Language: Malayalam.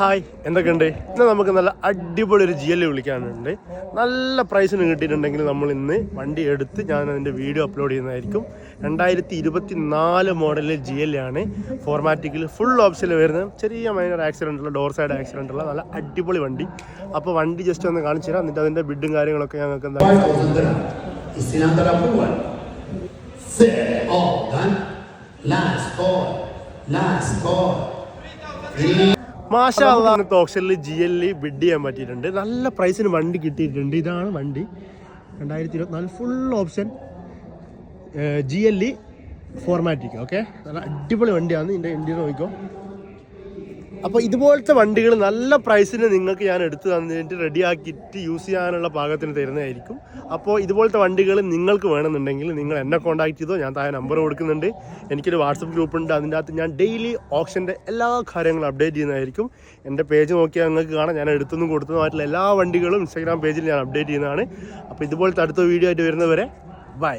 ഹായ് എന്തൊക്കെയുണ്ട് ഇന്ന് നമുക്ക് നല്ല അടിപൊളി ഒരു ജി എൽ വിളിക്കാനുണ്ട് നല്ല പ്രൈസിന് കിട്ടിയിട്ടുണ്ടെങ്കിൽ നമ്മൾ ഇന്ന് വണ്ടി എടുത്ത് ഞാൻ അതിന്റെ വീഡിയോ അപ്ലോഡ് ചെയ്യുന്നതായിരിക്കും രണ്ടായിരത്തി ഇരുപത്തി നാല് മോഡലിൽ ജി എൽ ആണ് ഫോർമാറ്റിക്കിൽ ഫുൾ ഓപ്ഷനിൽ വരുന്ന ചെറിയ മൈനർ ആക്സിഡന്റ് ഉള്ള ഡോർ സൈഡ് ആക്സിഡന്റ് ഉള്ള നല്ല അടിപൊളി വണ്ടി അപ്പോൾ വണ്ടി ജസ്റ്റ് ഒന്ന് കാണിച്ചു തരാം എന്നിട്ട് അതിന്റെ ബിഡും കാര്യങ്ങളൊക്കെ ഞങ്ങൾക്ക് എന്താ 5,000 dirham. Destinando all'approval. Set. All done. Last call. Last call. മാഷാ അന്നത്തെ ഓപ്ഷനിൽ ജി എൽ ബിഡ് ചെയ്യാൻ പറ്റിയിട്ടുണ്ട്. നല്ല പ്രൈസിന് വണ്ടി കിട്ടിയിട്ടുണ്ട്. ഇതാണ് വണ്ടി. രണ്ടായിരത്തി ഇരുപത്തിനാല് full option G L E fourmatic okay നല്ല അടിപൊളി വണ്ടിയാണ്. ഇതിന്റെ ഇന്ത്യയിൽ നോക്കിക്കോ. അപ്പോൾ ഇതുപോലത്തെ വണ്ടികൾ നല്ല പ്രൈസിന് നിങ്ങൾക്ക് ഞാൻ എടുത്തു തന്നിട്ട് റെഡിയാക്കിയിട്ട് യൂസ് ചെയ്യാനുള്ള പാകത്തിന് തരുന്നതായിരിക്കും. അപ്പോൾ ഇതുപോലത്തെ വണ്ടികൾ നിങ്ങൾക്ക് വേണമെന്നുണ്ടെങ്കിൽ നിങ്ങൾ എന്നെ കോൺടാക്ട് ചെയ്തോ ഞാൻ താഴെ നമ്പർ കൊടുക്കുന്നുണ്ട്. എനിക്കൊരു വാട്സപ്പ് ഗ്രൂപ്പ് ഉണ്ട് അതിന്റെ അകത്ത് ഞാൻ ഡെയിലി ഓപ്ഷന്റെ എല്ലാ കാര്യങ്ങളും അപ്ഡേറ്റ് ചെയ്യുന്നതായിരിക്കും. എന്റെ പേജ് നോക്കിയാൽ നിങ്ങൾക്ക് കാണാം ഞാൻ എടുത്തൊന്നും കൊടുത്തതുമായിട്ടുള്ള എല്ലാ വണ്ടികളും ഇൻസ്റ്റാഗ്രാം പേജിൽ ഞാൻ അപ്ഡേറ്റ് ചെയ്യുന്നതാണ്. അപ്പോൾ ഇതുപോലത്തെ അടുത്ത വീഡിയോ ആയിട്ട് വരുന്നവരെ ബൈ